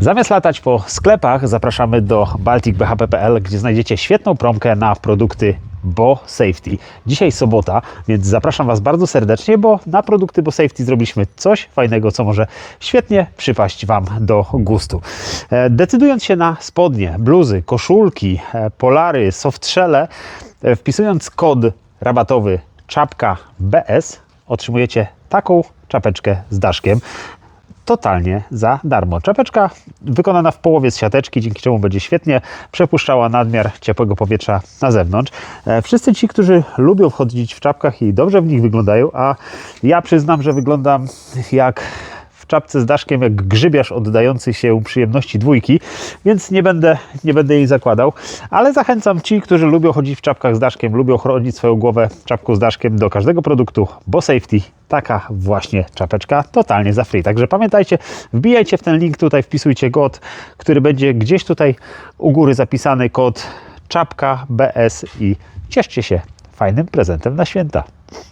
Zamiast latać po sklepach, zapraszamy do balticbhp.pl, gdzie znajdziecie świetną promkę na produkty Bo Safety. Dzisiaj sobota, więc zapraszam Was bardzo serdecznie, bo na produkty Bo Safety zrobiliśmy coś fajnego, co może świetnie przypaść Wam do gustu. E, Decydując się na spodnie, bluzy, koszulki, e, polary, softshelle, e, wpisując kod rabatowy czapka BS, otrzymujecie taką czapeczkę z daszkiem totalnie za darmo. Czapeczka wykonana w połowie z siateczki, dzięki czemu będzie świetnie przepuszczała nadmiar ciepłego powietrza na zewnątrz. E, Wszyscy ci, którzy lubią wchodzić w czapkach i dobrze w nich wyglądają, a ja przyznam, że wyglądam jak czapce z daszkiem, jak grzybiarz oddający się przyjemności dwójki, więc nie będę, nie będę jej zakładał, ale zachęcam ci, którzy lubią chodzić w czapkach z daszkiem, lubią chronić swoją głowę czapką z daszkiem do każdego produktu, bo safety taka właśnie czapeczka totalnie za free. Także pamiętajcie, wbijajcie w ten link tutaj, wpisujcie kod, który będzie gdzieś tutaj u góry zapisany kod czapka BS i cieszcie się fajnym prezentem na święta.